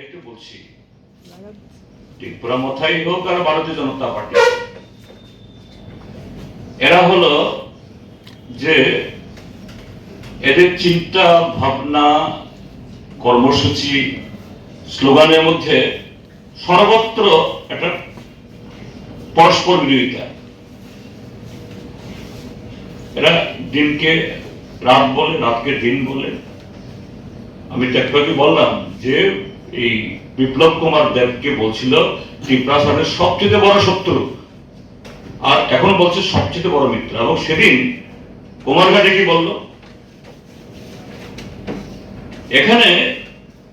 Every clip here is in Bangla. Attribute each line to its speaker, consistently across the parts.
Speaker 1: সেটাই তো বলছি। ত্রিপুরা মথাই হোক আর ভারতীয় জনতা পার্টি। এরা হলো যে এদের চিন্তা ভাবনা কর্মসূচি স্লোগানের মধ্যে সর্বত্র একটা পরস্পর বিরোধিতা। এরা দিনকে রাত বলে রাতকে দিন বলে। আমি বললাম যে এই বিপ্লব কুমার দেবকে বলছিল ত্রিপুরা সরকারের সবচেয়ে বড় শত্রু আর এখন বলছে সবচেয়ে বড় মিত্র এবং সেদিন কুমারঘাটে কি বলল এখানে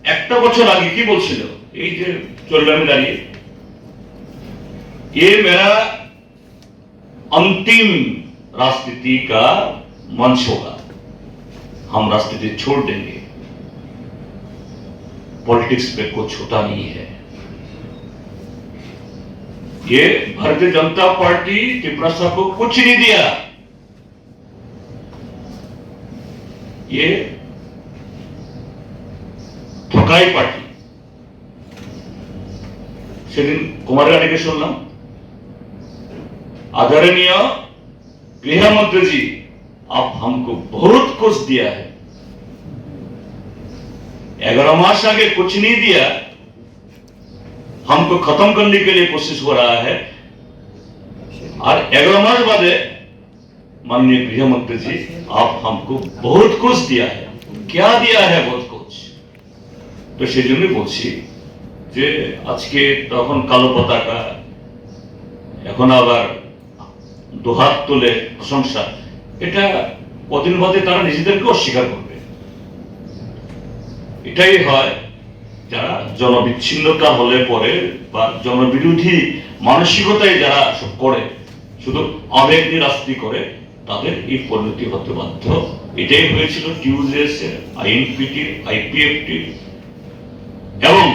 Speaker 1: একটা বছর আগে কি বলছিল এই যে চলবে আমি দাঁড়িয়ে ये मेरा अंतिम राजनीति का मंच होगा हम राजनीति छोड़ देंगे पॉलिटिक्स पे कुछ होता नहीं है ये भारतीय जनता पार्टी त्रिपुरा साहब को कुछ नहीं दिया ये ঠকাই পার্টি সেদিন কুমারগাড়িকে শুনলাম आदरणीय गृह मंत्री जी आप हमको बहुत कुछ दिया है ग्यारह मास आगे कुछ नहीं दिया हमको खत्म करने के लिए कोशिश हो रहा है और ग्यारह मास बादे माननीय गृह मंत्री जी आप हमको बहुत कुछ दिया है क्या दिया है बहुत कुछ তো সেই জন্যই বলছি যে আজকে তখন কালো পতাকা এখন আবার দোহাত তোলে প্রশংসা এটা কদিন বাদে তারা নিজেদেরকে অস্বীকার করবে এটাই হয় যারা জনবিচ্ছিন্নতা হলে পরে বা জনবিরোধী মানসিকতায় যারা সব করে, শুধু আবেগ নিয়ে করে, তাদের এই পরিণতি হতে বাধ্য। এটাই হয়েছিল টিউজেস এর আইএনপিটি, আইপিএফটি। এবং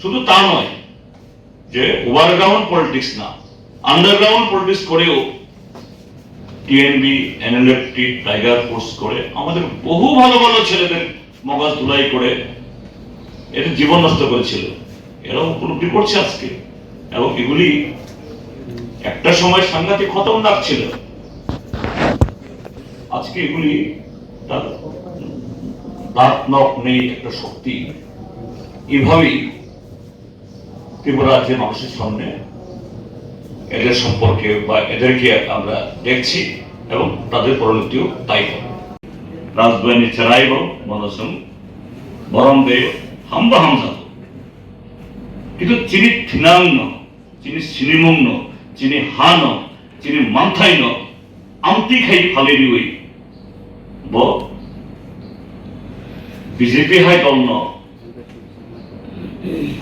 Speaker 1: শুধু তা নয়, যে ওভারগ্রাউন্ড পলিটিক্স না, আন্ডারগ্রাউন্ড পলিটিক্স করেও টিএনবি, এনএলএফটি, টাইগার ফোর্স করে আমাদের বহু ভালো ভালো ছেলেদের মগজ ধুলাই করে এদের জীবন নষ্ট করেছিল। এরাও উপলব্ধি করছে আজকে। এবং এগুলি একটা সময় সাংঘাতিক খতরনাক ছিল। আজকে এগুলি তার দাঁত, নখ নেই একটা শক্তি। এভাবেই ত্রিপুরা মানুষের সামনে এদের সম্পর্কে বা এদেরকে আমরা দেখছি এবং তাদের পরিণতিও তাই হবে। ರಾಜಧಾನಿ ಚರಾಯಿಗಳು ಮನಸ್ಸು ಬರಂಬೆ ಹಂಬ ಹಂಸಾತು কিন্তু চিনি ঠিনাং ন, চিনি সিনিমং ন, চিনি হা ন, চিনি মান্থাই ন আমতি খাই ফালে দিই ব, বিজেপি হাই দল ন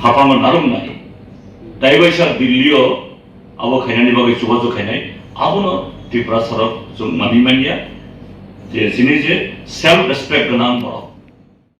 Speaker 1: হাফাঙ্গ নারুম নাই। তাই বৈসা দিল্লিও আবো খাইনানি বাগে চুবাজো খাইনাই আবো ন ত্রিপুরা সরক মানি মানিয়া। જે સિરીઝ છે. સેલ્ફ રેસ્પેક્ટ નામ પર